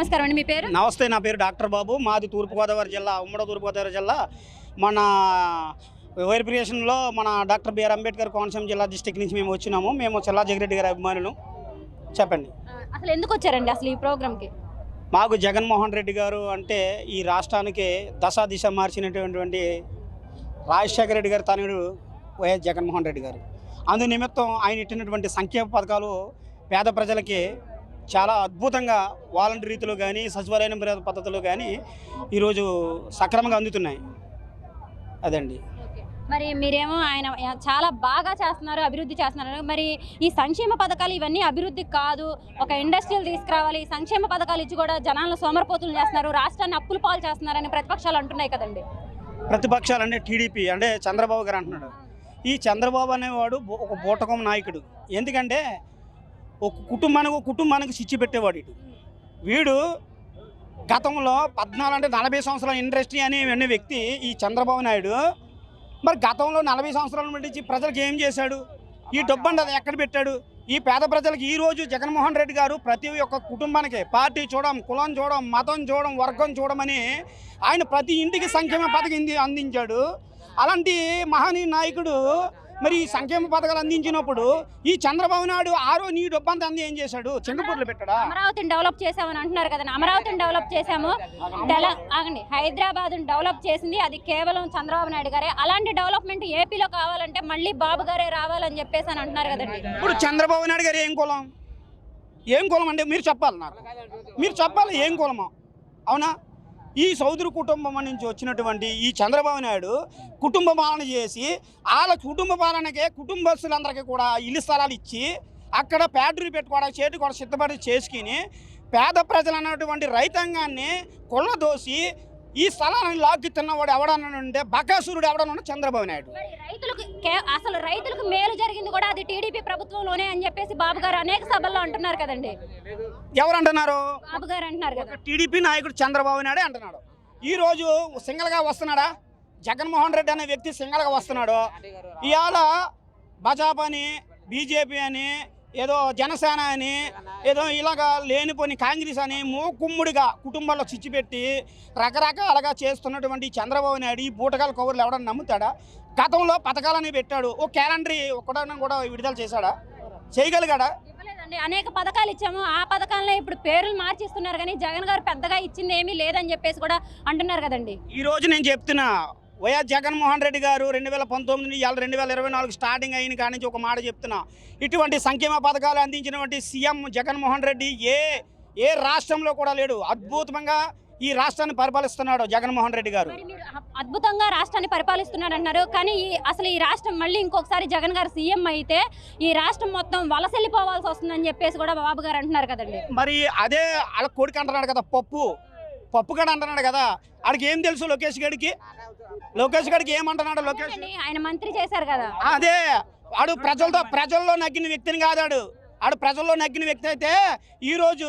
నమస్కారం అండి మీ పేరు? నమస్తే నా పేరు డాక్టర్ బాబు. మాది తూర్పుగోదావరి జిల్లా ఉమ్మడి తూర్పుగోదావరి జిల్లా. మన వైర్ప్రియేషన్లో మన డాక్టర్ బిఆర్ అంబేద్కర్ కోనసీమ జిల్లా డిస్టిక్ నుంచి మేము వచ్చినాము. మేము చిల్లా జగిరెడ్డి గారి అభిమానులు. చెప్పండి. అసలు ఎందుకు వచ్చారండి అసలు ఈ ప్రోగ్రామ్కి? మాకు జగన్మోహన్ రెడ్డి గారు అంటే ఈ రాష్ట్రానికి దశ దిశ మార్చినటువంటి రాజశేఖర రెడ్డి గారి తనయుడు వైఎస్ జగన్మోహన్ రెడ్డి గారు. అందు నిమిత్తం ఆయన ఇట్టినటువంటి సంక్షేమ పథకాలు పేద ప్రజలకి చాలా అద్భుతంగా వాలంటీర్ రీతిలో కానీ సచివాలయం పద్ధతిలో కానీ ఈరోజు సక్రమంగా అందుతున్నాయి. అదండి. మరి మీరేమో ఆయన చాలా బాగా చేస్తున్నారు అభివృద్ధి చేస్తున్నారు. మరి ఈ సంక్షేమ పథకాలు ఇవన్నీ అభివృద్ధి కాదు. ఒక ఇండస్ట్రియల్ తీసుకురావాలి. సంక్షేమ పథకాలు ఇచ్చి కూడా జనాలను సోమరపోతులు చేస్తున్నారు. రాష్ట్రాన్ని అప్పుల పాలు చేస్తున్నారని ప్రతిపక్షాలు అంటున్నాయి కదండి. ప్రతిపక్షాలు అంటే టీడీపీ అంటే చంద్రబాబు గారు అంటున్నాడు. ఈ చంద్రబాబు అనేవాడు ఒక బూటకం నాయకుడు. ఎందుకంటే ఒక కుటుంబానికి ఒక కుటుంబానికి శిక్ష పెట్టేవాడు ఇటు. వీడు గతంలో పద్నాలుగు అంటే నలభై సంవత్సరాల ఇండస్ట్రీ అనే అనే వ్యక్తి ఈ చంద్రబాబు నాయుడు మరి గతంలో నలభై సంవత్సరాల నుండి ప్రజలకు ఏం చేశాడు? ఈ డబ్బు అది ఎక్కడ పెట్టాడు? ఈ పేద ప్రజలకు ఈరోజు జగన్మోహన్ రెడ్డి గారు ప్రతి ఒక్క కుటుంబానికి పార్టీ చూడడం కులం చూడడం మతం చూడడం వర్గం చూడమని ఆయన ప్రతి ఇంటికి సంక్షేమ పథకం అందించాడు. అలాంటి మహనీయ నాయకుడు మరి ఈ సంక్షేమ పథకాలు అందించినప్పుడు ఈ చంద్రబాబు నాయుడు ఆరో నీ డబ్బంతా అంది ఏం చేశాడు? చింగపూర్లు పెట్టడా? అమరావతిని డెవలప్ చేసామని అంటున్నారు కదండి అమరావతిని డెవలప్ చేశాము. ఆగండి హైదరాబాద్ డెవలప్ చేసింది అది కేవలం చంద్రబాబు నాయుడు గారే. అలాంటి డెవలప్మెంట్ ఏపీలో కావాలంటే మళ్ళీ బాబు గారే రావాలని చెప్పేసి అని అంటున్నారు కదండి. ఇప్పుడు చంద్రబాబు నాయుడు గారు ఏం కులం? ఏం కులం అంటే మీరు చెప్పాలి నాకు. మీరు చెప్పాలి ఏం కులమా. అవునా? ఈ సౌదరి కుటుంబం నుంచి వచ్చినటువంటి ఈ చంద్రబాబు నాయుడు కుటుంబ పాలన చేసి వాళ్ళ కుటుంబ పాలనకే కుటుంబస్తులందరికీ కూడా ఇల్లు స్థలాలు ఇచ్చి అక్కడ ఫ్యాక్టరీ పెట్టుకోవడానికి చేతి కూడా సిద్ధపడి చేసుకుని పేద ప్రజలు అన్నటువంటి రైతాంగాన్ని కొల్లదోసి ఈ స్థలాన్ని లాక్కి తిన్నవాడు ఎవడనంటే బకాసురుడు ఎవడన్నా చంద్రబాబు నాయుడు. రైతులకు అసలు రైతులకు మేలు జరిగింది కూడా అది టీడీపీ ప్రభుత్వంలోనే అని చెప్పేసి బాబు గారు అనేక సభల్లో అంటున్నారు కదండి. ఎవరు అంటున్నారు బాబు గారు అంటున్నారు కదా. టీడీపీ నాయకుడు చంద్రబాబు నాయుడే అంటున్నాడు. ఈ రోజు సింగల్గా వస్తున్నాడా? జగన్మోహన్ రెడ్డి అనే వ్యక్తి సింగల్గా వస్తున్నాడు. ఇవాళ భాజపా అని బీజేపీ అని ఏదో జనసేన అని ఏదో ఇలాగా లేనిపోని కాంగ్రెస్ అని మూకుమ్ముడిగా కుటుంబాల్లో చిచ్చిపెట్టి రకరకాలుగా చేస్తున్నటువంటి చంద్రబాబు నాయుడు ఈ బూటకాల కవర్లు ఎవడన్నా నమ్ముతాడా? గతంలో పథకాలని పెట్టాడు. ఓ క్యాలెండర్ ఒకటన్నా కూడా విడుదల చేశాడా? చేయగలిగాడా? ఇవ్వలేదండి. అనేక పథకాలు ఇచ్చాము. ఆ పథకాలనే ఇప్పుడు పేర్లు మార్చిస్తున్నారు కానీ జగన్ గారు పెద్దగా ఇచ్చింది ఏమీ లేదని చెప్పేసి కూడా అంటున్నారు కదండి. ఈ రోజు నేను చెప్తున్నా వైఎస్ జగన్మోహన్ రెడ్డి గారు రెండు వేల పంతొమ్మిది ఇవాళ రెండు వేల ఇరవై నాలుగు స్టార్టింగ్ అయిన కాడి నుంచి ఒక మాట చెప్తున్నా. ఇటువంటి సంక్షేమ పథకాలు అందించినటువంటి సీఎం జగన్మోహన్ రెడ్డి ఏ ఏ రాష్ట్రంలో కూడా లేడు. అద్భుతంగా ఈ రాష్ట్రాన్ని పరిపాలిస్తున్నాడు జగన్మోహన్ రెడ్డి గారు. అద్భుతంగా రాష్ట్రాన్ని పరిపాలిస్తున్నారు అంటున్నారు కానీ అసలు ఈ రాష్ట్రం మళ్ళీ ఇంకొకసారి జగన్ గారు సీఎం అయితే ఈ రాష్ట్రం మొత్తం వలసెళ్ళిపోవాల్సి వస్తుందని చెప్పేసి కూడా బాబు గారు అంటున్నారు కదండి. మరి అదే వాళ్ళ కొడుకు అంటున్నాడు కదా పప్పు. పప్పు గడ అంటున్నాడు కదా ఆడికి ఏం తెలుసు లోకేష్ గడికి? లోకేష్ గడికి ఏమంటున్నాడు లోకేష్? ఆయన మంత్రి చేశారు కదా. అదే ఆడు ప్రజలతో ప్రజల్లో నగ్గిన వ్యక్తిని కాదాడు ఆడు ప్రజల్లో నగ్గిన వ్యక్తి అయితే ఈరోజు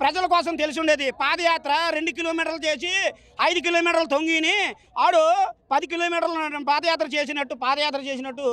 ప్రజల కోసం తెలిసి ఉండేది. పాదయాత్ర రెండు కిలోమీటర్లు చేసి ఐదు కిలోమీటర్లు తొంగిని ఆడు పది కిలోమీటర్లు పాదయాత్ర చేసినట్టు పాదయాత్ర చేసినట్టు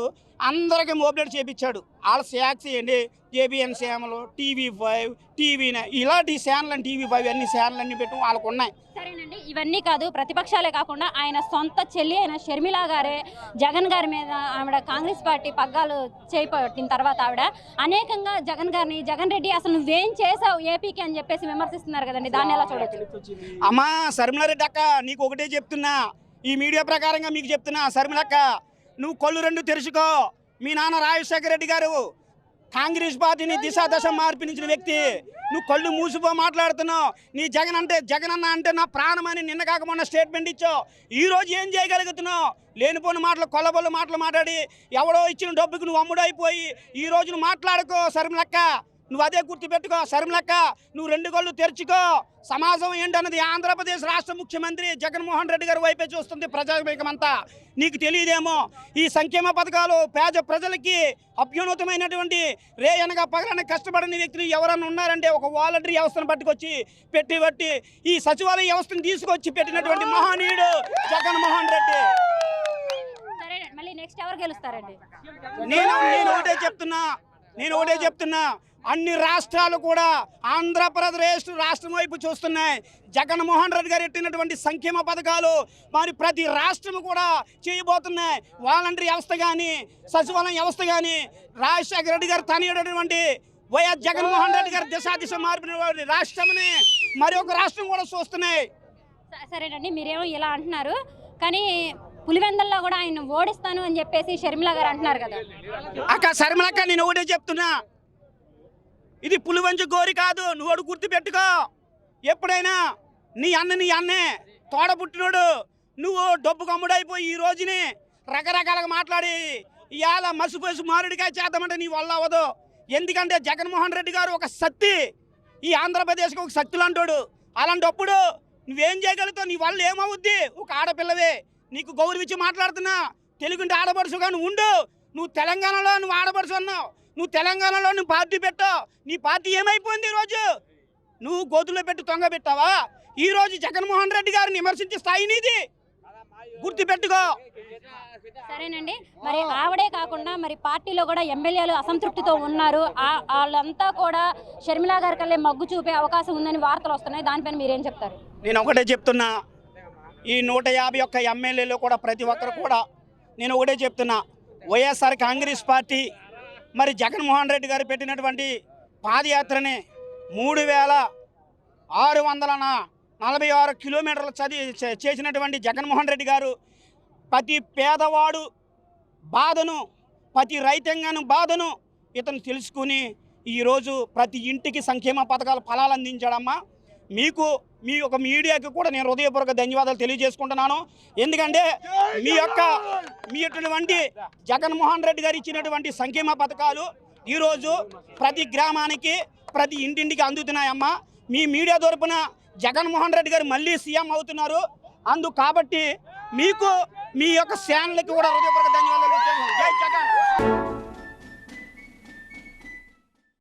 అందరికీ మోబిలేట్ చేపించాడు. వాళ్ళ శాక్స్ ఏంటి జేబిఎన్ శ్యామలు టీవీ ఫైవ్ టీవీ ఇలాంటి ఛానల్ టీవీ ఫైవ్ అన్ని ఛానల్ అన్ని పెట్టి వాళ్ళకు ఉన్నాయి సరేనండి ఇవన్నీ కాదు ప్రతిపక్షాలే కాకుండా ఆయన సొంత చెల్లి అయిన షర్మిల గారే జగన్ గారి మీద ఆవిడ కాంగ్రెస్ పార్టీ పగ్గాలు చేపట్టిన తర్వాత ఆవిడ అనేకంగా జగన్ గారిని జగన్ రెడ్డి అసలు నువ్వేం చేసావు ఏపీకి అని చెప్పేసి విమర్శిస్తున్నారు కదండి దాన్ని ఎలా చూడొచ్చు? అమ్మా శర్మిలారెడ్డి అక్క నీకు ఒకటే చెప్తున్నా. ఈ మీడియా ప్రకారంగా మీకు చెప్తున్నా శర్మిలక్క నువ్వు కళ్ళు రెండు తెరుచుకో. మీ నాన్న రాజశేఖర రెడ్డి గారు కాంగ్రెస్ పార్టీని దిశ దశ మార్పినించిన వ్యక్తి. నువ్వు కళ్ళు మూసిపో మాట్లాడుతున్నావు. నీ జగన్ అంటే జగన్ అన్న అంటే నా ప్రాణమని నిన్న కాకపోయినా స్టేట్మెంట్ ఇచ్చావు. ఈరోజు ఏం చేయగలుగుతున్నావు? లేనిపోని మాటలు కొల్లబొల్లు మాటలు మాట్లాడి ఎవడో ఇచ్చిన డబ్బుకు నువ్వు అమ్ముడైపోయి ఈ రోజు నువ్వు మాట్లాడుకో శర్మిలక్క. నువ్వు అదే గుర్తుపెట్టుకో శర్మిలక్క నువ్వు రెండు కళ్ళు తెరుచుకో. సమాజం ఏంటన్నది ఆంధ్రప్రదేశ్ రాష్ట్ర ముఖ్యమంత్రి జగన్మోహన్ రెడ్డి గారి వైపే చూస్తుంది ప్రజావేగమంతా నీకు తెలియదేమో ఈ సంక్షేమ పథకాలు పేద ప్రజలకి అభ్యున్నతమైనటువంటి రే అనగా పగలన కష్టపడిన వ్యక్తులు ఎవరన్నా ఉన్నారంటే ఒక వాలంటరీ వ్యవస్థను పట్టుకొచ్చి పెట్టి బట్టి ఈ సచివాలయ వ్యవస్థను తీసుకొచ్చి పెట్టినటువంటి మహనీయుడు జగన్మోహన్ రెడ్డి. సరే మళ్ళీ నెక్స్ట్ ఎవరు గెలుస్తారండి? నేను నేను ఒకటే చెప్తున్నా నేను ఒకటే చెప్తున్నా అన్ని రాష్ట్రాలు కూడా ఆంధ్రప్రదేశ్ రాష్ట్రం వైపు చూస్తున్నాయి. జగన్మోహన్ రెడ్డి గారు ఎట్టినటువంటి సంక్షేమ పథకాలు మరి ప్రతి రాష్ట్రం కూడా చేయబోతున్నాయి. వాలంటరీ వ్యవస్థ కానీ సచివాలయం వ్యవస్థ కానీ రాజశేఖర రెడ్డి గారు తనయుడటువంటి వైఎస్ జగన్మోహన్ రెడ్డి గారు దిశా దిశ మార్పిన రాష్ట్రంని మరి ఒక రాష్ట్రం కూడా చూస్తున్నాయి. సరేనండి మీరేమో ఇలా అంటున్నారు. కానీ పులివెందల్లో కూడా ఆయన ఓడిస్తాను అని చెప్పేసి షర్మిల గారు అంటున్నారు కదా. అక్క శర్మలక్క నేను ఒకటే చెప్తున్నా. ఇది పులివంచు గోరి కాదు నువ్వు గుర్తుపెట్టుకో ఎప్పుడైనా నీ అన్న నీ అన్నే తోడ పుట్టినోడు నువ్వు డబ్బు కమ్ముడైపోయి ఈ రోజుని రకరకాలుగా మాట్లాడి ఇవాళ మసిపసి మారుడికాయ చేద్దామంటే నీ వల్ల అవ్వదు. ఎందుకంటే జగన్మోహన్ రెడ్డి గారు ఒక శక్తి ఈ ఆంధ్రప్రదేశ్కి ఒక శక్తులు అంటాడు అలాంటప్పుడు నువ్వేం చేయగలుగుతావు? నీ వల్ల ఏమవుద్ది? ఒక ఆడపిల్లవే నీకు గౌరవించి మాట్లాడుతున్నా. తెలుగుంటే ఆడపడుచుగా నువ్వు ఉండు. నువ్వు తెలంగాణలో నువ్వు ఆడపడుచు అన్నావు. నువ్వు తెలంగాణలో నువ్వు పార్టీ పెట్టావు నీ పార్టీ ఏమైపోయింది ఈరోజు? నువ్వు గోతులో పెట్టి తొంగ పెట్టావా? ఈ రోజు జగన్మోహన్ రెడ్డి గారిని విమర్శించే స్థాయి నీది. గుర్తుపెట్టుకో సరేనండి. మరి ఆవిడే కాకుండా మరి పార్టీలో కూడా ఎమ్మెల్యేలు అసంతృప్తితో ఉన్నారు. వాళ్ళంతా కూడా షర్మిల గారి కల్లే మగ్గు చూపే అవకాశం ఉందని వార్తలు వస్తున్నాయి. దానిపైన మీరేం చెప్తారు? నేను ఒకటే చెప్తున్నా. ఈ నూట యాభై ఒక్క ఎమ్మెల్యేలు కూడా ప్రతి ఒక్కరు కూడా నేను ఒకటే చెప్తున్నా. వైఎస్ఆర్ కాంగ్రెస్ పార్టీ మరి జగన్మోహన్ రెడ్డి గారు పెట్టినటువంటి పాదయాత్రని మూడు వేల ఆరు వందల నలభై ఆరు కిలోమీటర్లు చదివి చే- చేసినటువంటి జగన్మోహన్ రెడ్డి గారు ప్రతి పేదవాడు బాధను ప్రతి రైతాంగాను బాధను ఇతను తెలుసుకుని ఈరోజు ప్రతి ఇంటికి సంక్షేమ పథకాల ఫలాలు అందించాడమ్మా. మీకు మీ యొక్క మీడియాకి కూడా నేను హృదయపూర్వక ధన్యవాదాలు తెలియజేసుకుంటున్నాను. ఎందుకంటే మీ యొక్క మీ ఇటువంటి జగన్మోహన్ రెడ్డి గారు ఇచ్చినటువంటి సంక్షేమ పథకాలు ఈరోజు ప్రతి గ్రామానికి ప్రతి ఇంటింటికి అందుతున్నాయమ్మా. మీ మీడియా తరపున జగన్మోహన్ రెడ్డి గారు మళ్ళీ సీఎం అవుతున్నారు. అందు కాబట్టి మీకు మీ యొక్క ఛానల్కి కూడా హృదయపూర్వక ధన్యవాదాలు జై జగన్!